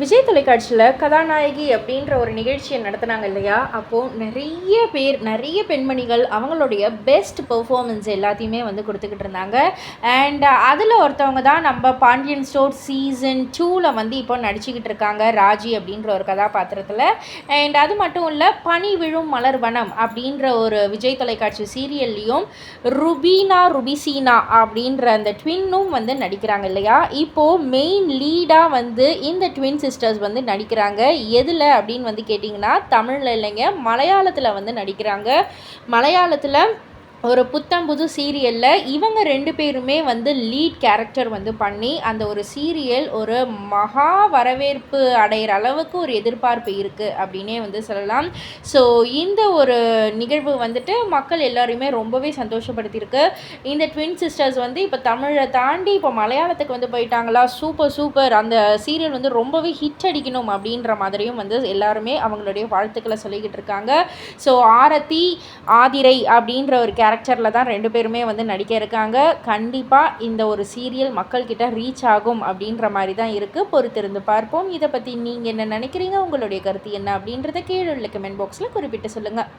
விஜய் தொலைக்காட்சியில் கதாநாயகி அப்படின்ற ஒரு நிகழ்ச்சியை நடத்துனாங்க இல்லையா? அப்போது நிறைய பேர் நிறைய பெண்மணிகள் அவங்களுடைய பெஸ்ட் பெர்ஃபார்மன்ஸ் எல்லாத்தையுமே வந்து கொடுத்துக்கிட்டு இருந்தாங்க. அண்ட் அதில் ஒருத்தவங்க தான் நம்ம பாண்டியன் ஸ்டோர் சீசன் டூவில் வந்து இப்போ நடிச்சுக்கிட்டு இருக்காங்க ராஜி அப்படின்ற ஒரு கதாபாத்திரத்தில். அண்ட் அது மட்டும் இல்லை பனி விழும் மலர் வனம் அப்படின்ற ஒரு விஜய் தொலைக்காட்சி சீரியல்லையும் ருபீனா ருபிசீனா அப்படின்ற அந்த ட்வின்னும் வந்து நடிக்கிறாங்க இல்லையா? இப்போது மெயின் லீடாக வந்து இந்த ட்வின்ஸ் சிஸ்டர்ஸ் வந்து நடிக்கிறாங்க. எதில் அப்படின்னு வந்து கேட்டிங்கன்னா தமிழில் இல்லைங்க மலையாளத்தில் வந்து நடிக்கிறாங்க. மலையாளத்தில் ஒரு புத்தம் புது சீரியலில் இவங்க ரெண்டு பேருமே வந்து லீட் கேரக்டர் வந்து பண்ணி அந்த ஒரு சீரியல் ஒரு மகா வரவேற்பு அடைகிற அளவுக்கு ஒரு எதிர்பார்ப்பு இருக்குது அப்படின்னே வந்து சொல்லலாம். ஸோ இந்த ஒரு நிகழ்வு வந்துட்டு மக்கள் எல்லாரையுமே ரொம்பவே சந்தோஷப்படுத்தியிருக்கு. இந்த ட்வின் சிஸ்டர்ஸ் வந்து இப்போ தமிழை தாண்டி இப்போ மலையாளத்துக்கு வந்து போயிட்டாங்களா? சூப்பர் சூப்பர் அந்த சீரியல் வந்து ரொம்பவே ஹிட் அடிக்கணும் அப்படின்ற மாதிரியும் வந்து எல்லாருமே அவங்களுடைய வாழ்த்துக்களை சொல்லிக்கிட்டு இருக்காங்க. ஸோ ஆரத்தி ஆதிரை அப்படின்ற ஒரு கேரக்டரில் தான் ரெண்டு பேருமே வந்து நடிக்க இருக்காங்க. கண்டிப்பாக இந்த ஒரு சீரியல் மக்கள்கிட்ட ரீச் ஆகும் அப்படின்ற மாதிரி தான் இருக்குது பொறுத்திருந்து பார்ப்போம். இதை பற்றி நீங்கள் என்ன நினைக்கிறீங்க? உங்களுடைய கருத்து என்ன அப்படின்றத கீழே உள்ள கமெண்ட் பாக்ஸில் குறிப்பிட்டு சொல்லுங்கள்